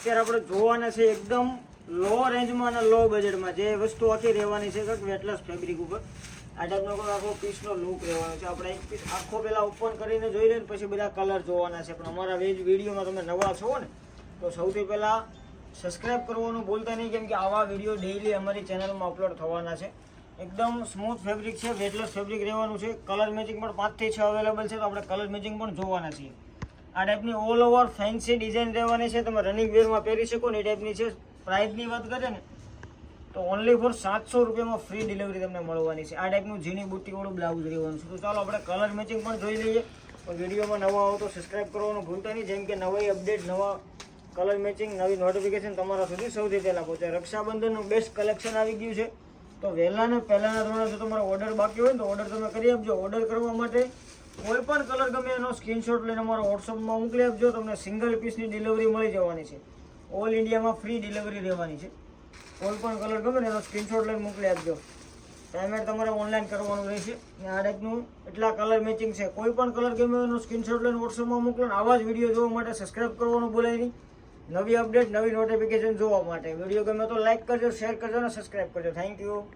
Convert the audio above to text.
અત્યારે આપણે જોવાના છે એકદમ લો રેન્જમાં અને લો બજેટમાં જે વસ્તુ આખી રહેવાની છે કંઈક વેટલેસ ફેબ્રિક ઉપર. આ ટાઈપનો કોઈ આખો પીસનો લુક રહેવાનો છે. આપણે એક પીસ આખો પહેલાં ઓપન કરીને જોઈ લઈને પછી બધા કલર જોવાના છે. પણ અમારા વેજ વિડીયોમાં તમે નવા છો ને, તો સૌથી પહેલાં સબસ્ક્રાઇબ કરવાનું ભૂલતા નહીં, કેમ કે આવા વીડિયો ડેઈલી અમારી ચેનલમાં અપલોડ થવાના છે. એકદમ સ્મૂથ ફેબ્રિક છે, વેટલેસ ફેબ્રિક રહેવાનું છે. કલર મેચિંગ પણ પાંચથી છ અવેલેબલ છે, તો આપણે કલર મેચિંગ પણ જોવાના છીએ. આ ટાઈપની ઓલ ઓવર ફેન્સી ડિઝાઇન રહેવાની છે. તમે રનિંગ વેરમાં પહેરી શકો ને એ ટાઈપની છે. પ્રાઇસની વાત કરીએ ને, તો ઓનલી ફોર સાતસો રૂપિયામાં ફ્રી ડિલિવરી તમને મળવાની છે. આ ટાઈપનું ઝીણી બુટ્ટીવાળું બ્લાઉઝ રહેવાનું છે. તો ચાલો આપણે કલર મેચિંગ પણ જોઈ લઈએ. પણ વિડીયોમાં નવા આવો તો સબસ્ક્રાઈબ કરવાનું ભૂલતા નહીં. જેમ કે નવી અપડેટ નવા કલર મેચિંગ નવી નોટિફિકેશન તમારા સુધી સૌથી પહેલાં પહોંચે રક્ષાબંધનનું બેસ્ટ કલેક્શન આવી ગયું છે. તો વહેલા ને પહેલાંના ધોરણે જો તમારો ઓર્ડર બાકી હોય તો ઓર્ડર તમે કરી આપજો. ઓર્ડર કરવા માટે કોઈ પણ કલર ગમે એનો સ્ક્રીનશોટ લઈને અમારો વોટ્સઅપમાં મોકલી આપજો, તમને સિંગલ પીસની ડિલિવરી મળી જવાની છે. ઓલ ઇન્ડિયામાં ફ્રી ડિલિવરી રહેવાની છે. કોઈ પણ કલર ગમે એનો સ્ક્રીનશોટ લઈને મોકલી આપજો. પેમેન્ટ તમારે ઓનલાઈન કરવાનું રહેશે. આ ટાઈપનું એટલા કલર મેચિંગ છે. કોઈ પણ કલર ગમે એનો સ્ક્રીનશોટ લઈને વોટ્સઅપમાં મોકલો આવા જ વીડિયો જોવા માટે સબસ્ક્રાઇબ કરવાનું ભૂલાય નહીં. નવી અપડેટ નવી નોટિફિકેશન જોવા માટે. વીડિયો ગમે તો લાઇક કરજો શેર કરજો અને સબસ્ક્રાઈબ કરજો. Thank you